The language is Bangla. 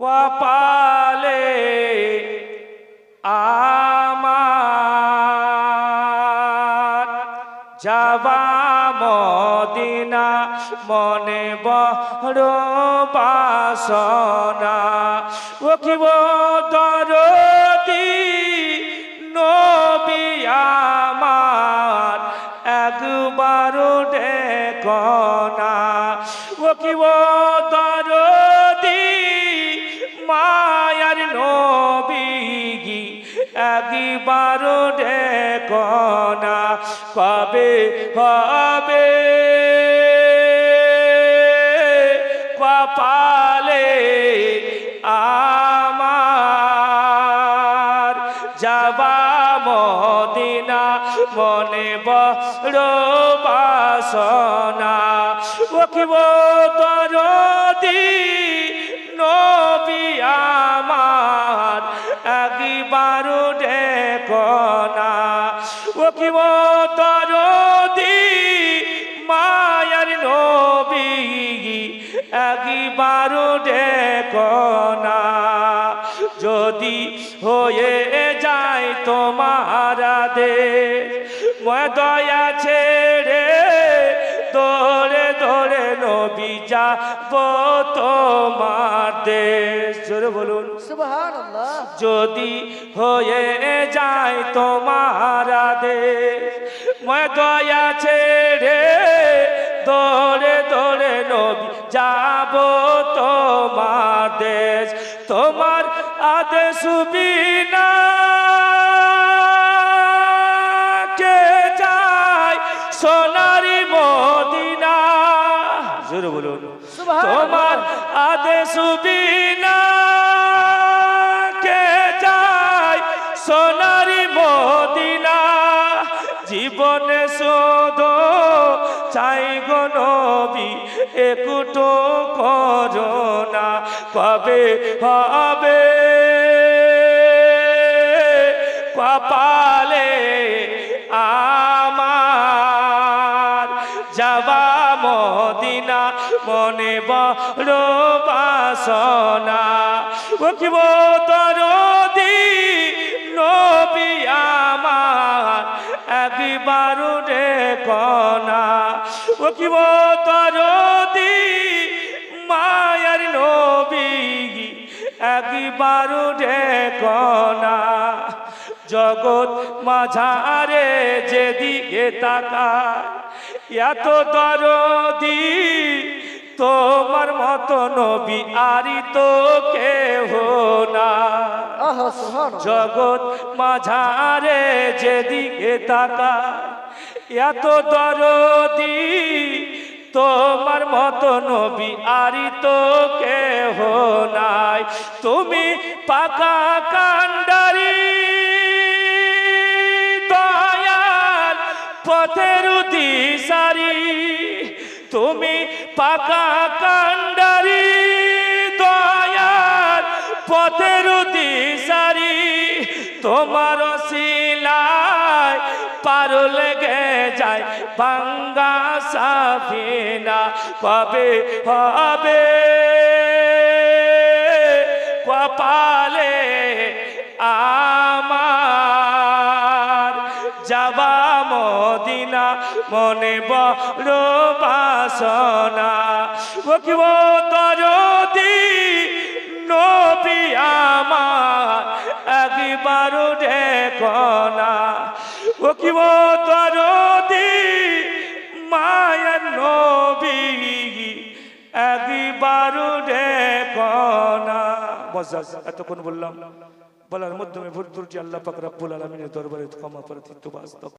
কপালে আমার যাবা মদিনা, মনে বড় বাসনা। ও কি দরদি নবী আমার একবার ডেকনা ও কি একবার ডেকনা কবে হবে? কপালে আমার যাবা মদিনা মনে বড় বাসনা। ও কি ও কি যদি মায়ার নবী, একবার না। যদি হয়ে যায় তোমার দে দয়া ছেড়ে দৌড়ে নবী যাব তোমার দেশ। জোরে বলুন। যদি হয়ে যায় তোমার দেশ ময় দয়া ছেড়ে দৌড়ে দৌড়ে নবী যাব তোমার দেশ। তোমার আদেশ বিনা জোরে বলুন। তোমার আদেশ বিনা কে যায়? সোনারি মদিনা জীবনে শোধ চাই গো নবী একুটো করোনা কবে হবে? কপালে আমার মনে বড় বাসনা। ও কি দরদি নবী আমার, একবার কনা ও কি দরদি মায়ার নবী, একবার কনা জগৎ মাঝারে যেদিকে তাকায়, এত দরদি তোমার মত নবী আরি তো কেহ না। জগৎ মাঝারে যেদিকে তাকায় এত দরদি তোমার মত নবী আরি তো কেহ নাই। তুমি পাকা কান্ডারি দয়াল পথের দিশারি তুমি পাকা কান্ডারি দয়ার পথের দিশারি তোমার শিলায় পার লেগে যায় বাঙ্গা সাফিনা। কবে হবে? কপালে আমার যাবা মদিনা, মনে বড় বাসনা। ও কি দরদি নবী আমার, একবার দেখনা ও কি দরদি মায়ের নবী, একবার দেখনা বস, এতক্ষণ বললাম। বলার মাধ্যমে ভুল ত্রুটি আল্লাহ পাক রাব্বুল আলমিনের দরবারে ক্ষমা প্রার্থিত বাস্তব